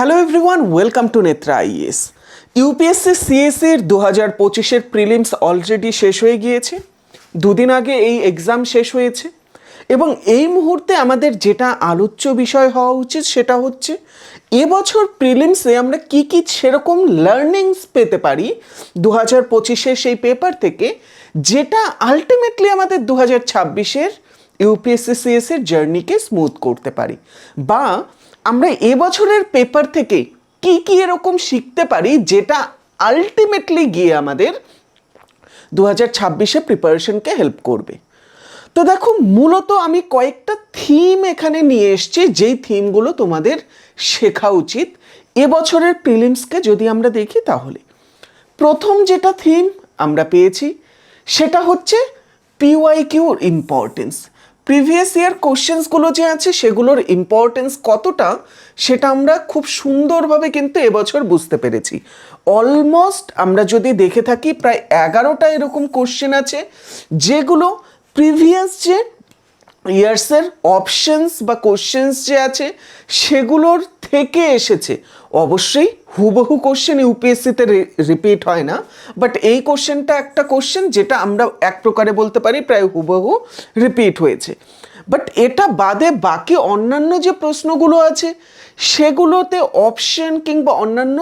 Hello everyone welcome to Netra IAS UPSC সিএসসির দু হাজার পঁচিশের প্রিলিমস অলরেডি শেষ হয়ে গিয়েছে। দুদিন আগে এই এক্সাম শেষ হয়েছে। এবং এই মুহূর্তে আমাদের যেটা আলোচ্য বিষয় হওয়া উচিত সেটা হচ্ছে, এবছর প্রিলিমসে আমরা কি কি সেরকম লার্নিংস পেতে পারি দু হাজার পঁচিশের সেই পেপার থেকে, যেটা আলটিমেটলি আমাদের দু হাজার ছাব্বিশের ইউপিএসসি সিএসের জার্নিকে স্মুথ করতে পারি। বা আমরা এবছরের পেপার থেকে কি কি এরকম শিখতে পারি যেটা আলটিমেটলি গিয়ে আমাদের দু হাজার ছাব্বিশে প্রিপারেশনকে হেল্প করবে। তো দেখো, মূলত আমি কয়েকটা থিম এখানে নিয়ে এসেছি, যেই থিমগুলো তোমাদের শেখা উচিত এবছরের প্রিলিমসকে যদি আমরা দেখি তাহলে। প্রথম যেটা থিম আমরা পেয়েছি, সেটা হচ্ছে পিওয়াই কিউর ইম্পর্টেন্স প্রিভিয়াস ইয়ার কোশ্চেন্সগুলো যে আছে সেগুলোর ইম্পর্টেন্স কতটা, সেটা আমরা খুব সুন্দরভাবে কিন্তু এবছর বুঝতে পেরেছি। অলমোস্ট আমরা যদি দেখে থাকি প্রায় এগারোটা এরকম কোশ্চেন আছে, যেগুলো প্রিভিয়াস যে ইয়ার্সের অপশনস বা কোশ্চেন্স যে আছে, সেগুলোর থেকে এসেছে। অবশ্যই হুবহু কোশ্চেন ইউপিএসসিতে রিপিট হয় না বাট এই কোশ্চেনটা একটা কোশ্চেন যেটা আমরা এক প্রকারে বলতে পারি প্রায় হুবহু রিপিট হয়েছে। বাট এটা বাদে বাকি অন্যান্য যে প্রশ্নগুলো আছে, সেগুলোতে অপশন কিংবা অন্যান্য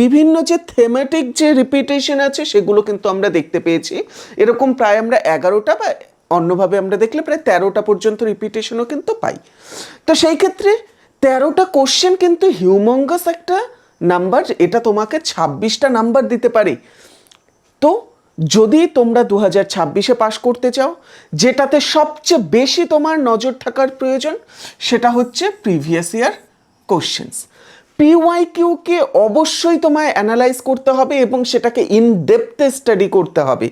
বিভিন্ন যে থেমেটিক যে রিপিটেশন আছে, সেগুলো কিন্তু আমরা দেখতে পেয়েছি। এরকম প্রায় আমরা এগারোটা বা অন্যভাবে আমরা দেখলে প্রায় তেরোটা পর্যন্ত রিপিটেশনও কিন্তু পাই। তো সেই ক্ষেত্রে তেরোটা কোশ্চেন কিন্তু হিউমঙ্গাস একটা নাম্বার এটা তোমাকে ছাব্বিশটা নাম্বার দিতে পারে। তো যদি তোমরা দু হাজার ছাব্বিশে পাশ করতে চাও, যেটাতে সবচেয়ে বেশি তোমার নজর থাকার প্রয়োজন, সেটা হচ্ছে previous year questions P Y কিউকে অবশ্যই তোমায় অ্যানালাইজ করতে হবে এবং সেটাকে ইন ডেপথে স্টাডি করতে হবে।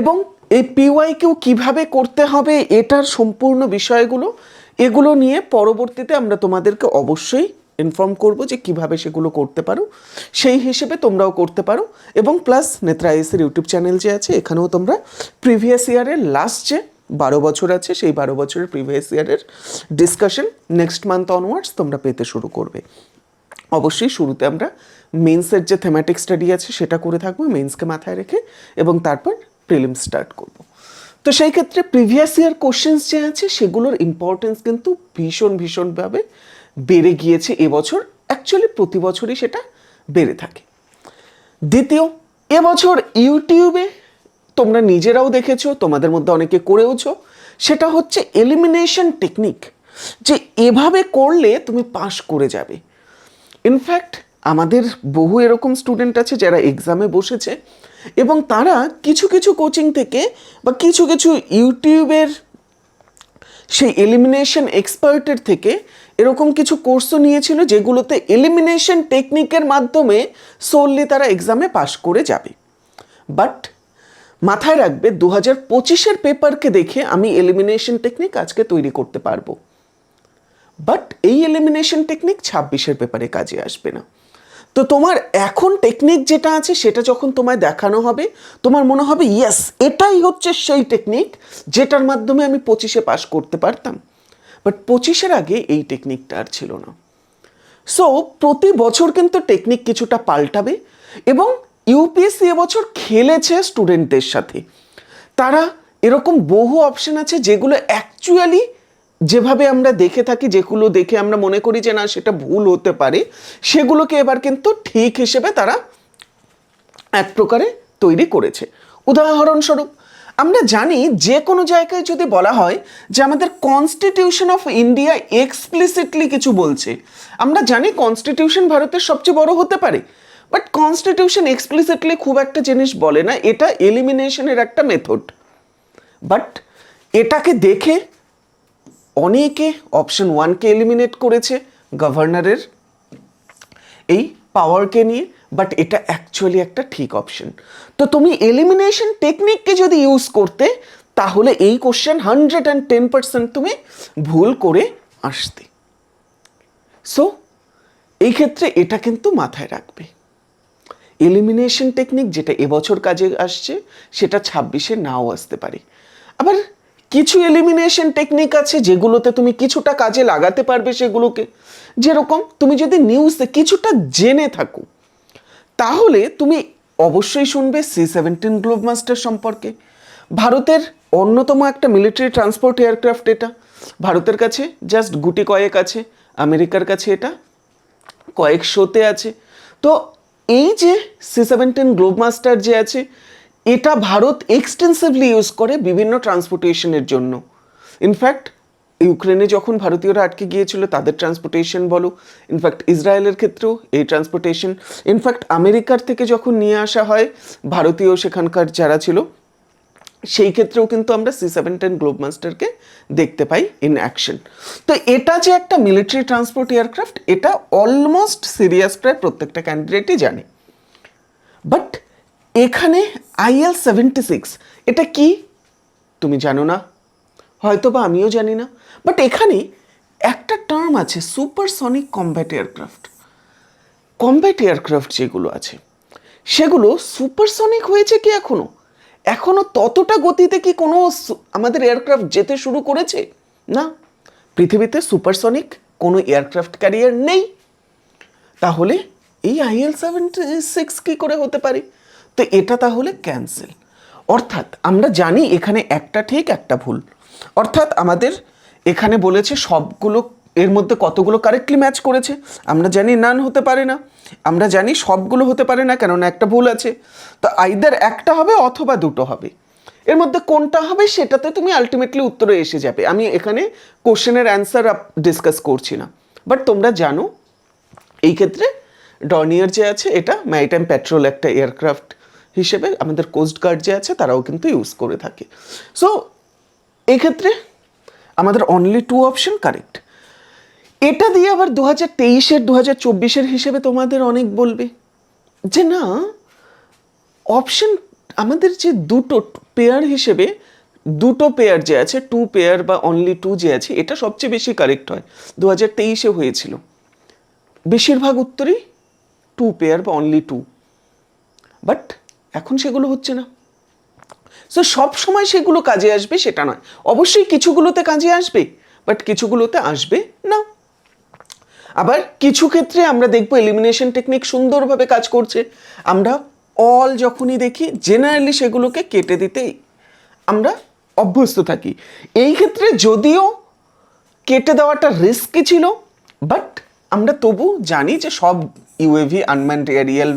এবং এই পিওয়াই কিউ কীভাবে করতে হবে, এটার সম্পূর্ণ বিষয়গুলো এগুলো নিয়ে পরবর্তীতে আমরা তোমাদেরকে অবশ্যই ইনফর্ম করব যে কীভাবে সেগুলো করতে পারো। সেই হিসেবে তোমরাও করতে পারো এবং প্লাস নেত্রা আইএসের ইউটিউব চ্যানেল যে আছে, এখানেও তোমরা প্রিভিয়াস ইয়ারের লাস্ট যে বারো বছর আছে, সেই বারো বছরের প্রিভিয়াস ইয়ারের ডিসকাশন নেক্সট মান্থ অনওয়ার্ডস তোমরা পেতে শুরু করবে। অবশ্যই শুরুতে আমরা মেন্সের যে থেম্যাটিক স্টাডি আছে, সেটা করে থাকব মেন্সকে মাথায় রেখে এবং তারপর প্রিলিম স্টার্ট করব। তো সেই ক্ষেত্রে প্রিভিয়াস ইয়ার কোশ্চেন্স যে আছে, সেগুলোর ইম্পর্টেন্স কিন্তু ভীষণ, ভীষণভাবে বেড়ে গিয়েছে এবছর। অ্যাকচুয়ালি প্রতি বছরই সেটা বেড়ে থাকে। দ্বিতীয়, এবছর ইউটিউবে তোমরা নিজেরাও দেখেছ, তোমাদের মধ্যে অনেকে করেওছো, সেটা হচ্ছে এলিমিনেশন টেকনিক যে এভাবে করলে তুমি পাশ করে যাবে। ইনফ্যাক্ট আমাদের বহু এরকম স্টুডেন্ট আছে যারা এক্সামে বসেছে এবং তারা কিছু কিছু কোচিং থেকে বা কিছু কিছু ইউটিউবের সেই এলিমিনেশন এক্সপার্টের থেকে এরকম কিছু কোর্সও নিয়েছিল যেগুলোতে এলিমিনেশন টেকনিকের মাধ্যমে সোললি তারা এক্সামে পাশ করে যাবে। বাট মাথায় রাখবে দু হাজার পঁচিশের পেপারকে দেখে আমি এলিমিনেশন টেকনিক আজকে তৈরি করতে পারব। বাট এই এলিমিনেশন টেকনিক ছাব্বিশের পেপারে কাজে আসবে না। তো তোমার এখন টেকনিক যেটা আছে, সেটা যখন তোমায় দেখানো হবে, তোমার মনে হবে ইয়েস এটাই হচ্ছে সেই টেকনিক যেটার মাধ্যমে আমি পঁচিশে পাশ করতে পারতাম। বাট পঁচিশের আগে এই টেকনিকটা আর ছিল না। সো প্রতি বছর কিন্তু টেকনিক কিছুটা পাল্টাবে এবং ইউপিএসসি এবছর খেলেছে স্টুডেন্টদের সাথে। তারা এরকম বহু অপশন আছে যেগুলো অ্যাকচুয়ালি যেভাবে আমরা দেখে থাকি, যেগুলো দেখে আমরা মনে করি যে না, সেটা ভুল হতে পারে, সেগুলোকে এবার কিন্তু ঠিক হিসেবে তারা এক প্রকারে তৈরি করেছে। উদাহরণস্বরূপ, আমরা জানি যে কোনো জায়গায় যদি বলা হয় যে আমাদের কনস্টিটিউশন অফ ইন্ডিয়া এক্সপ্লিসিটলি কিছু বলছে, আমরা জানি কনস্টিটিউশন ভারতের সবচেয়ে বড় হতে পারে বাট কনস্টিটিউশন এক্সপ্লিসিটলি খুব একটা জিনিস বলে না, এটা এলিমিনেশনের একটা মেথড বাট এটাকে দেখে অনেকে অপশন ওয়ানকে এলিমিনেট করেছে গভর্নরের এই পাওয়ারকে নিয়ে বাট এটা অ্যাকচুয়ালি একটা ঠিক অপশন তো তুমি এলিমিনেশন টেকনিককে যদি ইউজ করতে, তাহলে এই question hundred and ten percent তুমি ভুল করে আসতে। সো এই ক্ষেত্রে এটা কিন্তু মাথায় রাখবে। এলিমিনেশন টেকনিক যেটা এবছর কাজে আসছে, সেটা ছাব্বিশে নাও আসতে পারে। আবার কিছু এলিমিনেশন টেকনিক আছে যেগুলোতে তুমি কিছুটা কাজে লাগাতে পারবে সেগুলোকে। যেরকম তুমি যদি নিউজে কিছুটা জেনে থাকো, তাহলে তুমি অবশ্যই শুনবে সি সেভেন্টিন গ্লোব মাস্টার সম্পর্কে। ভারতের অন্যতম একটা মিলিটারি ট্রান্সপোর্ট এয়ারক্রাফট এটা। ভারতের কাছে জাস্ট গুটি কয়েক আছে, আমেরিকার কাছে এটা কয়েক শোতে আছে। তো এই যে সি সেভেন্টিন গ্লোব মাস্টার যে আছে এটা ভারত এক্সটেন্সিভলি ইউজ করে বিভিন্ন ট্রান্সপোর্টেশনের জন্য। ইনফ্যাক্ট ইউক্রেনে যখন ভারতীয়রা আটকে গিয়েছিল, তাদের ট্রান্সপোর্টেশন বলো ইনফ্যাক্ট ইসরায়েলের ক্ষেত্রেও এই ট্রান্সপোর্টেশন ইনফ্যাক্ট আমেরিকার থেকে যখন নিয়ে আসা হয়, ভারতীয় সেখানকার যারা ছিল, সেই ক্ষেত্রেও কিন্তু আমরা সি সেভেন্টিন গ্লোব মাস্টারকে দেখতে পাই ইন অ্যাকশন তো এটা যে একটা মিলিটারি ট্রান্সপোর্ট এয়ারক্রাফট এটা অলমোস্ট সিরিয়াস প্রায় প্রত্যেকটা ক্যান্ডিডেটই জানে। বাট এখানে আইএল সেভেন্টি সিক্স এটা কি? তুমি জানো না? হয়তো বা আমিও জানি না। বাট এখানে একটা টার্ম আছে supersonic combat aircraft combat aircraft যেগুলো আছে, সেগুলো সুপারসনিক হয়েছে কি এখনও? এখনও ততটা গতিতে কি কোনো আমাদের এয়ারক্রাফট যেতে শুরু করেছে? না। পৃথিবীতে সুপারসনিক কোনো এয়ারক্রাফট ক্যারিয়ার নেই। তাহলে এই আইএল সেভেন্টি সিক্স কী করে হতে পারে? তো এটা তাহলে ক্যান্সেল অর্থাৎ আমরা জানি এখানে একটা ঠিক, একটা ভুল। অর্থাৎ আমাদের এখানে বলেছে সবগুলো, এর মধ্যে কতগুলো কারেক্টলি ম্যাচ করেছে। আমরা জানি নান হতে পারে না। আমরা জানি সবগুলো হতে পারে না, কেননা একটা ভুল আছে। তো আইদার একটা হবে অথবা দুটো হবে। এর মধ্যে কোনটা হবে সেটাতে তুমি আলটিমেটলি উত্তরে এসে যাবে। আমি এখানে কোশ্চেনের অ্যান্সার ডিসকাস করছি না। বাট তোমরা জানো, এই ক্ষেত্রে ডর্নিয়ার যে আছে, এটা ম্যারিটাইম পেট্রোল একটা এয়ারক্রাফট হিসেবে আমাদের কোস্ট গার্ড যে আছে, তারাও কিন্তু ইউজ করে থাকে। সো এই ক্ষেত্রে আমাদের অনলি টু অপশন কারেক্ট এটা দিয়ে আবার দু হাজার তেইশের দু হাজার চব্বিশের হিসেবে তোমাদের অনেক বলবে যে না অপশন আমাদের যে দুটো পেয়ার হিসেবে দুটো পেয়ার যে আছে টু পেয়ার বা অনলি টু যে আছে, এটা সবচেয়ে বেশি কারেক্ট হয়। দু হাজার তেইশে হয়েছিল। বেশিরভাগ উত্তরই টু পেয়ার বা অনলি টু বাট এখন সেগুলো হচ্ছে না। সো সব সময় সেগুলো কাজে আসবে সেটা নয়। অবশ্যই কিছুগুলোতে কাজে আসবে বাট কিছুগুলোতে আসবে না। আবার কিছু ক্ষেত্রে আমরা দেখব এলিমিনেশন টেকনিক সুন্দরভাবে কাজ করছে। আমরা অল যখনই দেখি জেনারেলি সেগুলোকে কেটে দিতেই আমরা অভ্যস্ত থাকি। এই ক্ষেত্রে যদিও কেটে দেওয়াটা রিস্কি ছিল বাট আমরা তবু জানি যে সব ইউএভি আনম্যান্ড এরিয়াল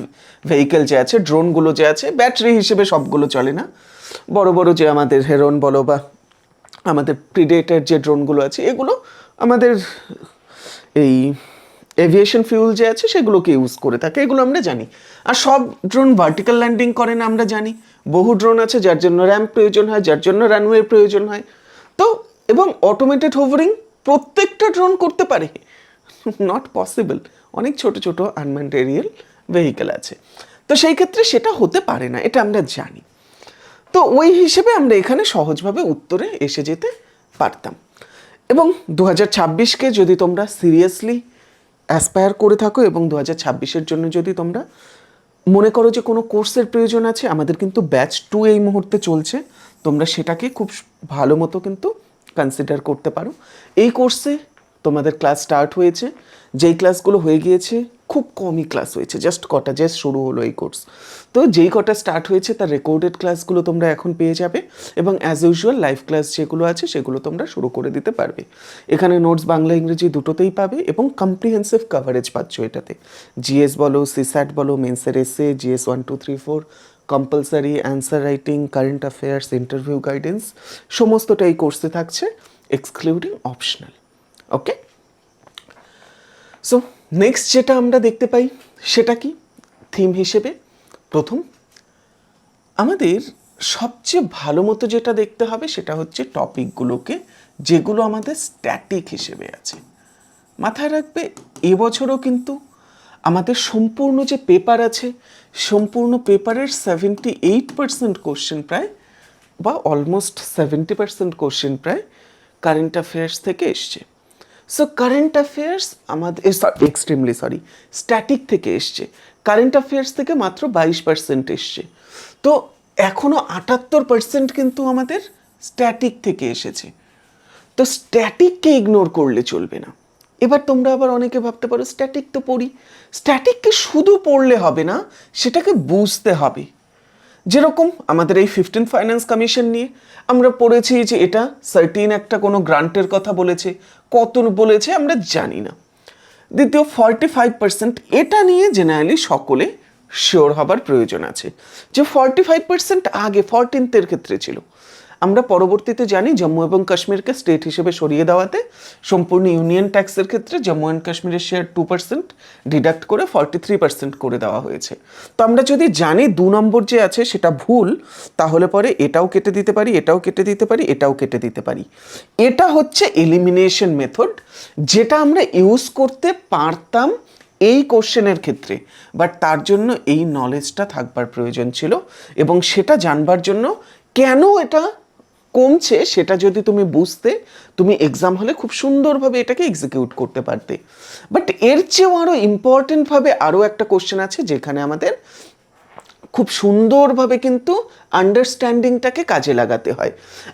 ভেহিকেল যে আছে ড্রোনগুলো যে আছে ব্যাটারি হিসেবে সবগুলো চলে না। বড় বড় যে আমাদের হেরন বলো বা আমাদের প্রিডেটের যে ড্রোনগুলো আছে, এগুলো আমাদের এই এভিয়েশন ফিউল যে আছে, সেগুলোকে ইউজ করে থাকে, এগুলো আমরা জানি। আর সব ড্রোন ভার্টিক্যাল ল্যান্ডিং করে না আমরা জানি। বহু ড্রোন আছে যার জন্য র্যাম্প প্রয়োজন হয়, যার জন্য রানওয়ে প্রয়োজন হয়। তো, এবং অটোমেটেড হোভারিং প্রত্যেকটা ড্রোন করতে পারে। নট পসিবল অনেক ছোট ছোট আনম্যান্ড এরিয়াল ভেহিকেল আছে। তো সেই ক্ষেত্রে সেটা হতে পারে না, এটা আমরা জানি। তো ওই হিসেবে আমরা এখানে সহজভাবে উত্তরে এসে যেতে পারতাম। এবং দু হাজার ছাব্বিশকে যদি তোমরা সিরিয়াসলি অ্যাসপায়ার করে থাকো এবং দু হাজার ছাব্বিশের জন্য যদি তোমরা মনে করো যে কোনো কোর্সের প্রয়োজন আছে, আমাদের কিন্তু ব্যাচ টু এই মুহূর্তে চলছে, তোমরা সেটাকে খুব ভালো মতো কিন্তু কনসিডার করতে পারো। এই কোর্সে তোমাদের ক্লাস স্টার্ট হয়েছে। যেই ক্লাসগুলো হয়ে গিয়েছে, খুব কমই ক্লাস হয়েছে। জাস্ট কটা জাস্ট শুরু হলো এই কোর্স তো যেই কটা স্টার্ট হয়েছে, তার রেকর্ডেড ক্লাসগুলো তোমরা এখন পেয়ে যাবে এবং অ্যাজ ইউজুয়াল লাইভ ক্লাস যেগুলো আছে, সেগুলো তোমরা শুরু করে দিতে পারবে। এখানে নোটস বাংলা, ইংরেজি দুটোতেই পাবে এবং কম্প্রিহেন্সিভ কভারেজ পাচ্ছ এটাতে। জিএস বলো সিস্যাট বলো মেন্সের এসে GS one two three four compulsory answer writing current affairs interview guidance সমস্তটা এই কোর্সে থাকছে excluding optional okay so next যেটা আমরা দেখতে পাই, সেটা কি? থিম হিসেবে প্রথম, আমাদের সবচেয়ে ভালো মতো যেটা দেখতে হবে সেটা হচ্ছে টপিকগুলোকে যেগুলো আমাদের স্ট্যাটিক হিসেবে আছে। মাথায় রাখবে, এবছরও কিন্তু আমাদের সম্পূর্ণ যে পেপার আছে, সম্পূর্ণ পেপারের সেভেন্টি এইট পার্সেন্ট কোশ্চেন প্রায়, বা অলমোস্ট সেভেন্টি পার্সেন্ট কোশ্চেন প্রায় কারেন্ট অ্যাফেয়ার্স থেকে এসছে। সো কারেন্ট অ্যাফেয়ার্স আমাদের এক্সট্রিমলি সরি স্ট্যাটিক থেকে এসছে। কারেন্ট অ্যাফেয়ার্স থেকে মাত্র বাইশ পার্সেন্ট এসছে। তো এখনও আটাত্তর পার্সেন্ট কিন্তু আমাদের স্ট্যাটিক থেকে এসেছে। তো স্ট্যাটিককে ইগনোর করলে চলবে না। এবার তোমরা আবার অনেকে ভাবতে পারো স্ট্যাটিক তো পড়ি। স্ট্যাটিককে শুধু পড়লে হবে না, সেটাকে বুঝতে হবে। যেরকম আমাদের এই ফিফটিন ফাইন্যান্স কমিশন নিয়ে আমরা পড়েছি যে এটা সার্টিন একটা কোনো গ্রান্টের কথা বলেছে, কত বলেছে আমরা জানি না। দ্বিতীয় ফর্টি ফাইভ পার্সেন্ট এটা নিয়ে জেনারেলি সকলে শিওর হবার প্রয়োজন আছে। যে ফর্টি ফাইভ পার্সেন্ট আগে ফরটিনথের ক্ষেত্রে ছিল আমরা পরবর্তীতে জানি জম্মু এবং কাশ্মীরকে স্টেট হিসেবে সরিয়ে দেওয়াতে সম্পূর্ণ ইউনিয়ন ট্যাক্সের ক্ষেত্রে জম্মু অ্যান্ড কাশ্মীরের শেয়ার টু পার্সেন্ট ডিডাক্ট করে ফর্টি থ্রি পার্সেন্ট করে দেওয়া হয়েছে। তো আমরা যদি জানি দু নম্বর যে আছে সেটা ভুল, তাহলে পরে এটাও কেটে দিতে পারি, এটাও কেটে দিতে পারি, এটাও কেটে দিতে পারি। এটা হচ্ছে এলিমিনেশন মেথড যেটা আমরা ইউজ করতে পারতাম এই কোশ্চেনের ক্ষেত্রে। বাট তার জন্য এই নলেজটা থাকবার প্রয়োজন ছিল এবং সেটা জানবার জন্য কেন এটা কমছে, সেটা যদি তুমি বুঝতে, তুমি এক্সাম হলে খুব সুন্দরভাবে এটাকে এক্সিকিউট করতে পারতে। বাট এর চেয়েও আরও ইম্পর্টেন্টভাবে আরও একটা কোশ্চেন আছে, যেখানে আমাদের খুব সুন্দরভাবে কিন্তু আন্ডারস্ট্যান্ডিংটাকে কাজে লাগাতে হয়।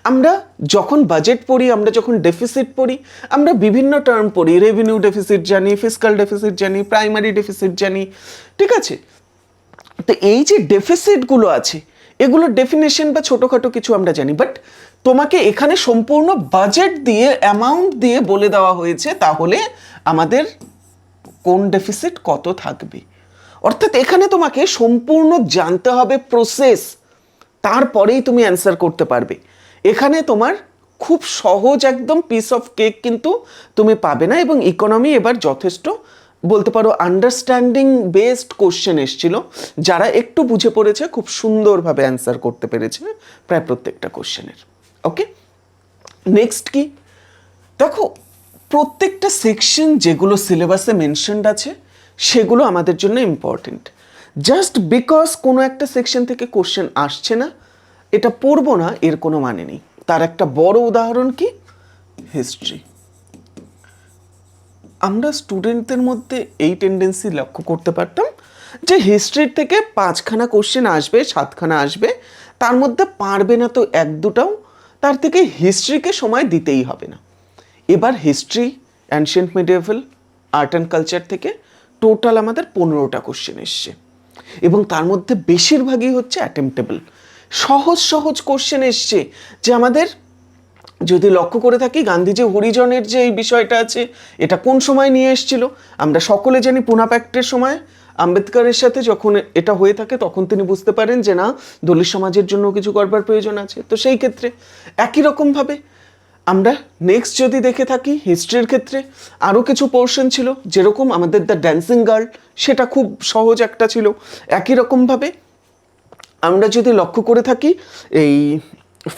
আমরা যখন বাজেট পড়ি, আমরা যখন ডেফিসিট পড়ি, আমরা বিভিন্ন টার্ম পড়ি রেভিনিউ ডেফিসিট জানি ফিজিক্যাল ডেফিসিট জানি প্রাইমারি ডেফিসিট জানি, ঠিক আছে? তো এই যে ডেফিসিটগুলো আছে, এগুলোর ডেফিনেশন বা ছোটোখাটো কিছু আমরা জানি। বাট তোমাকে এখানে সম্পূর্ণ বাজেট দিয়ে অ্যামাউন্ট দিয়ে বলে দেওয়া হয়েছে, তাহলে আমাদের কোন ডেফিসিট কত থাকবে? অর্থাৎ এখানে তোমাকে সম্পূর্ণ জানতে হবে প্রসেস তারপরেই তুমি অ্যান্সার করতে পারবে। এখানে তোমার খুব সহজ একদম পিস অফ কেক কিন্তু তুমি পাবে না এবং ইকোনমি এবার যথেষ্ট, বলতে পারো আন্ডারস্ট্যান্ডিং বেসড কোশ্চেন এসছিল, যারা একটু বুঝে পড়েছে, খুব সুন্দরভাবে অ্যান্সার করতে পেরেছে, প্রায় প্রত্যেকটা কোশ্চেনের ওকে নেক্সট কি? দেখো, প্রত্যেকটা সেকশন যেগুলো সিলেবাসে মেনশনড আছে, সেগুলো আমাদের জন্য ইম্পর্টেন্ট জাস্ট বিকজ কোনো একটা সেকশন থেকে কোশ্চেন আসছে না, এটা পড়ব না, এর কোনো মানে নেই। তার একটা বড় উদাহরণ কি? হিস্ট্রি আমরা স্টুডেন্টদের মধ্যে এই টেন্ডেন্সি লক্ষ্য করতে পারতাম যে হিস্ট্রির থেকে পাঁচখানা কোশ্চেন আসবে, সাতখানা আসবে, তার মধ্যে পারবে না তো এক দুটাও তার থেকে হিস্ট্রিকে সময় দিতেই হবে না। এবার history ancient medieval art and culture থেকে টোটাল আমাদের পনেরোটা কোশ্চেন এসছে। এবং তার মধ্যে বেশিরভাগই হচ্ছে অ্যাটেম্পটেবল সহজ সহজ কোশ্চেন এসছে যে আমাদের যদি লক্ষ্য করে থাকি গান্ধীজি হরিজনের যে এই বিষয়টা আছে, এটা কোন সময় নিয়ে এসেছিল? আমরা সকলে জানি পুনা প্যাক্টের সময়। আম্বেদকরের সাথে যখন এটা হয়ে থাকে, তখন তিনি বুঝতে পারেন যে না, দলিত সমাজের জন্য কিছু করবার প্রয়োজন আছে। তো সেই ক্ষেত্রে একই রকমভাবে আমরা নেক্সট যদি দেখে থাকি হিস্ট্রির ক্ষেত্রে আরও কিছু পোর্শন ছিল, যেরকম আমাদের দ্য ড্যান্সিং গার্ল সেটা খুব সহজ একটা ছিল। একই রকমভাবে আমরা যদি লক্ষ্য করে থাকি, এই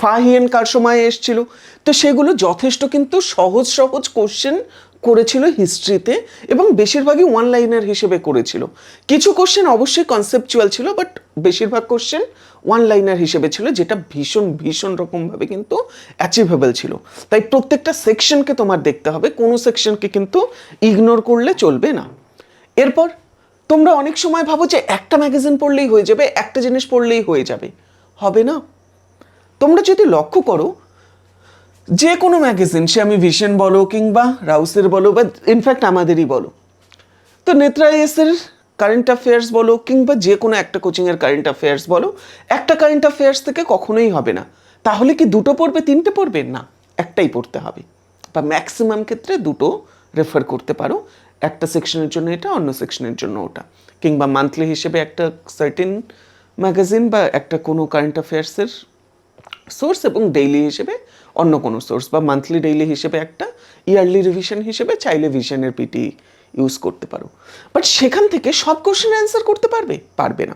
ফাহিয়েন কার সময় এসছিল? তো সেগুলো যথেষ্ট কিন্তু সহজ সহজ কোশ্চেন করেছিল হিস্ট্রিতে এবং বেশিরভাগই ওয়ান লাইনার হিসেবে করেছিল। কিছু কোশ্চেন অবশ্যই কনসেপচুয়াল ছিল বাট বেশিরভাগ কোশ্চেন ওয়ান লাইনার হিসেবে ছিল, যেটা ভীষণ ভীষণ রকমভাবে কিন্তু অ্যাচিভেবল ছিল। তাই প্রত্যেকটা সেকশনকে তোমার দেখতে হবে, কোনো সেকশনকে কিন্তু ইগনোর করলে চলবে না। এরপর তোমরা অনেক সময় ভাবো যে একটা ম্যাগাজিন পড়লেই হয়ে যাবে, একটা জিনিস পড়লেই হয়ে যাবে। হবে না। তোমরা যদি লক্ষ্য করো যে কোনো ম্যাগাজিন সে আমি ভিশন বলো কিংবা রাউসের বলো বা ইনফ্যাক্ট আমাদেরই বলো। তো নেত্রা এসের কারেন্ট অ্যাফেয়ার্স বলো কিংবা যে কোনো একটা কোচিংয়ের কারেন্ট অ্যাফেয়ার্স বলো, একটা কারেন্ট অ্যাফেয়ার্স থেকে কখনোই হবে না। তাহলে কি দুটো পড়বে, তিনটে পড়বে? না, একটাই পড়তে হবে। বা ম্যাক্সিমাম ক্ষেত্রে দুটো রেফার করতে পারো, একটা সেকশনের জন্য এটা, অন্য সেকশনের জন্য ওটা। কিংবা মান্থলি হিসেবে একটা সার্টেন ম্যাগাজিন বা একটা কোনো কারেন্ট অ্যাফেয়ার্সের সোর্স এবং ডেইলি হিসেবে অন্য কোনো সোর্স বা মান্থলি ডেইলি হিসেবে একটা ইয়ারলি রিভিশন হিসেবে চাইলে ভিশনের পিটি ইউজ করতে পারো। বাট সেখান থেকে সব কোশ্চেন অ্যান্সার করতে পারবে? পারবে না।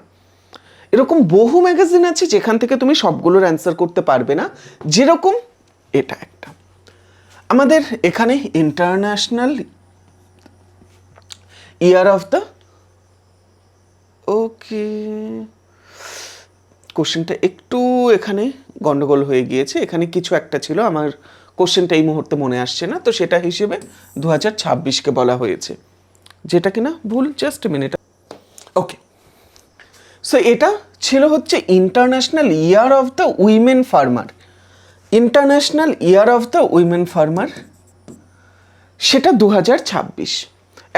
এরকম বহু ম্যাগাজিন আছে যেখান থেকে তুমি সবগুলোর অ্যান্সার করতে পারবে না। যেরকম এটা একটা। আমাদের এখানে international year of the okay কোশ্চেনটা একটু এখানে গন্ডগোল হয়ে গিয়েছে। এখানে কিছু একটা ছিল, আমার কোশ্চেনটা এই মুহূর্তে মনে আসছে না, তো সেটা হিসেবে দু হাজার ছাব্বিশকে বলা হয়েছে। যেটা কিনা ভুল জাস্ট মিনিট ওকে সো এটা ছিল হচ্ছে international year of the women farmer international year of the women farmer সেটা দু হাজার ছাব্বিশ।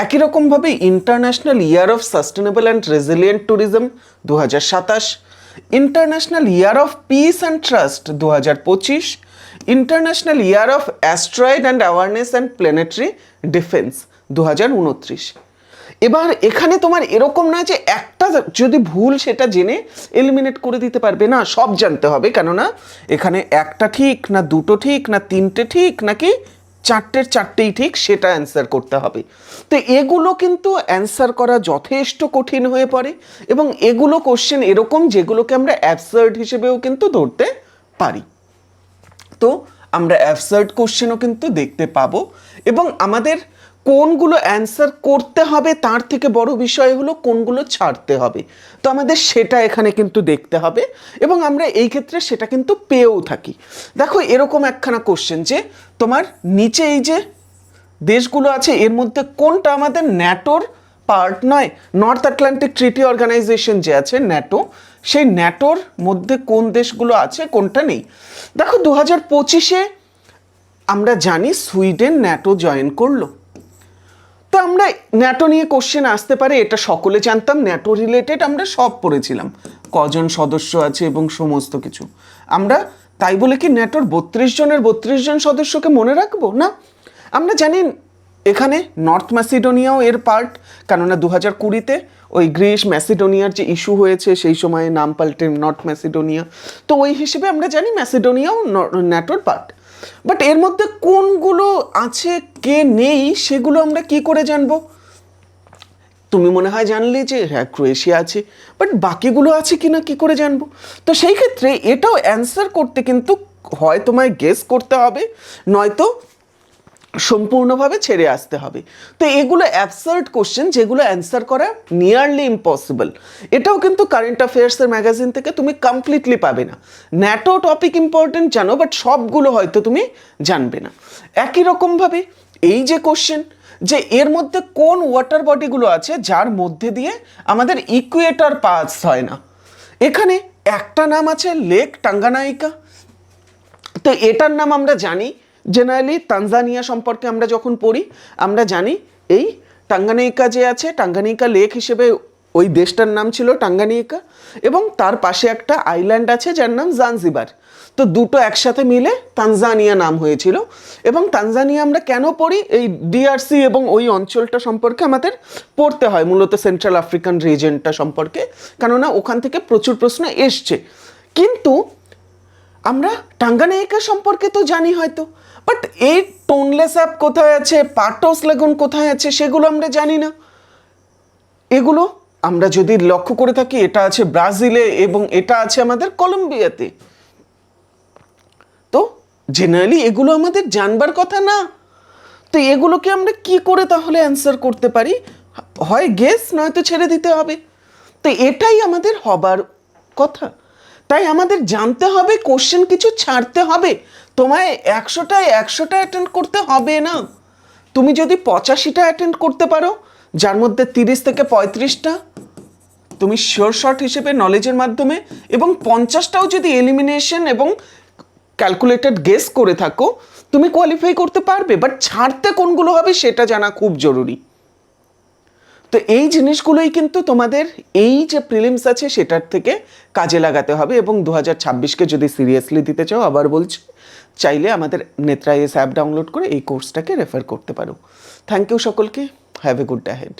একই রকমভাবে international year of sustainable and resilient tourism দু হাজার সাতাশ। International year of peace and trust দু হাজার পঁচিশ, international year of asteroid and awareness and planetary defence দু হাজার উনত্রিশ। এবার এখানে তোমার এরকম নয় যে একটা যদি ভুল সেটা জেনে এলিমিনেট করে দিতে পারবে। না, সব জানতে হবে। কেননা এখানে একটা ঠিক, না দুটো ঠিক, না তিনটে ঠিক, নাকি চারটের চারটেই ঠিক সেটা অ্যান্সার করতে হবে। তো এগুলো কিন্তু অ্যান্সার করা যথেষ্ট কঠিন হয়ে পড়ে এবং এগুলো কোশ্চেন এরকম যেগুলোকে আমরা অ্যাবসার্ড হিসেবেও কিন্তু ধরতে পারি। তো আমরা অ্যাবসার্ড কোশ্চেনও কিন্তু দেখতে পাবো এবং আমাদের কোনগুলো অ্যান্সার করতে হবে, তার থেকে বড় বিষয় হলো কোনগুলো ছাড়তে হবে। তো আমাদের সেটা এখানে কিন্তু দেখতে হবে এবং আমরা এই ক্ষেত্রে সেটা কিন্তু পেয়েও থাকি। দেখো এরকম একখানা কোশ্চেন যে, তোমার নিচে এই যে দেশগুলো আছে, এর মধ্যে কোনটা আমাদের ন্যাটোর পার্ট নয়? নর্থ আটলান্টিক ট্রিটি অর্গানাইজেশন যে আছে, ন্যাটো, সেই ন্যাটোর মধ্যে কোন দেশগুলো আছে, কোনটা নেই? দেখো দু হাজার পঁচিশে আমরা জানি সুইডেন ন্যাটো জয়েন করল। তো আমরা ন্যাটো নিয়ে কোশ্চেন আসতে পারে, এটা সকলে জানতাম, ন্যাটো রিলেটেড আমরা সব পড়েছিলাম। কজন সদস্য আছে এবং সমস্ত কিছু। আমরা তাই বলে কি ন্যাটোর বত্রিশ জনের বত্রিশ জন সদস্যকে মনে রাখব? না। আমরা জানি এখানে নর্থ ম্যাসিডোনিয়াও এর পার্ট কেননা দু হাজার কুড়িতে ওই গ্রিস ম্যাসিডোনিয়ার যে ইস্যু হয়েছে, সেই সময়ে নাম পাল্টে নর্থ ম্যাসিডোনিয়া। তো ওই হিসেবে আমরা জানি ম্যাসিডোনিয়াও ন্যাটোর পার্ট বাট এর মধ্যে কোনগুলো আছে, কে নেই, সেগুলো আমরা কি করে জানব? তুমি মনে হয় জানলে যে হ্যাঁ ক্রোয়েশিয়া আছে বাট বাকিগুলো আছে কি না কী করে জানব? তো সেই ক্ষেত্রে এটাও অ্যান্সার করতে কিন্তু হয় তোমায় গেস করতে হবে, নয়তো সম্পূর্ণভাবে ছেড়ে আসতে হবে। তো এগুলো অ্যাবসার্ড কোশ্চেন যেগুলো অ্যান্সার করা নিয়ারলি ইম্পসিবল এটাও কিন্তু কারেন্ট অ্যাফেয়ার্সের ম্যাগাজিন থেকে তুমি কমপ্লিটলি পাবে না। ন্যাটো টপিক ইম্পর্টেন্ট জানো বাট সবগুলো হয়তো তুমি জানবে না। একই রকমভাবে এই যে কোশ্চেন যে এর মধ্যে কোন ওয়াটার বডিগুলো আছে, যার মধ্যে দিয়ে আমাদের ইকুয়েটার পাস হয় না। এখানে একটা নাম আছে লেক টাঙ্গানাইকা তো এটার নাম আমরা জানি জেনারেলি তানজানিয়া সম্পর্কে আমরা যখন পড়ি, আমরা জানি এই টাঙ্গানিকা যে আছে টাঙ্গানিকা লেক হিসেবে ওই দেশটার নাম ছিল টাঙ্গানিকা এবং তার পাশে একটা আইল্যান্ড আছে যার নাম জানজিবার তো দুটো একসাথে মিলে তানজানিয়া নাম হয়েছিল এবং তানজানিয়া আমরা কেন পড়ি? এই ডিআরসি এবং ওই অঞ্চলটা সম্পর্কে আমাদের পড়তে হয়, মূলত সেন্ট্রাল আফ্রিকান রিজনটা সম্পর্কে। কেননা ওখান থেকে প্রচুর প্রশ্ন এসছে। কিন্তু আমরা টাঙ্গানাইকা সম্পর্কে তো জানি হয়তো। বাট এই টোনলেস অ্যাপ কোথায় আছে? পাটোস লেগুন কোথায় আছে? সেগুলো আমরা জানি না। এগুলো আমরা যদি লক্ষ্য করে থাকি, এটা আছে ব্রাজিলে এবং এটা আছে আমাদের কলম্বিয়াতে। তো জেনারেলি এগুলো আমাদের জানবার কথা না। তো এগুলোকে আমরা কি করে তাহলে অ্যান্সার করতে পারি? হয় গেস নয়তো ছেড়ে দিতে হবে। তো এটাই আমাদের হবার কথা। তাই আমাদের জানতে হবে কোশ্চেন কিছু ছাড়তে হবে। তোমায় একশোটায় একশোটা অ্যাটেন্ড করতে হবে না। তুমি যদি পঁচাশিটা অ্যাটেন্ড করতে পারো, যার মধ্যে তিরিশ থেকে পঁয়ত্রিশটা, তুমি শিওর শর্ট হিসেবে নলেজের মাধ্যমে এবং পঞ্চাশটাও যদি এলিমিনেশন এবং ক্যালকুলেটেড গেস করে থাকো, তুমি কোয়ালিফাই করতে পারবে বাট ছাড়তে কোনগুলো হবে সেটা জানা খুব জরুরি। তো এই জিনিসগুলোই কিন্তু তোমাদের এই যে প্রিলিমস আছে সেটার থেকে কাজে লাগাতে হবে এবং দু হাজার ছাব্বিশকে যদি সিরিয়াসলি দিতে চাও, আবার বলছি। চাইলে আমাদের নেত্রা এস অ্যাপ ডাউনলোড করে এই কোর্সটাকে রেফার করতে পারো। থ্যাংক ইউ সকলকে। Have a good day head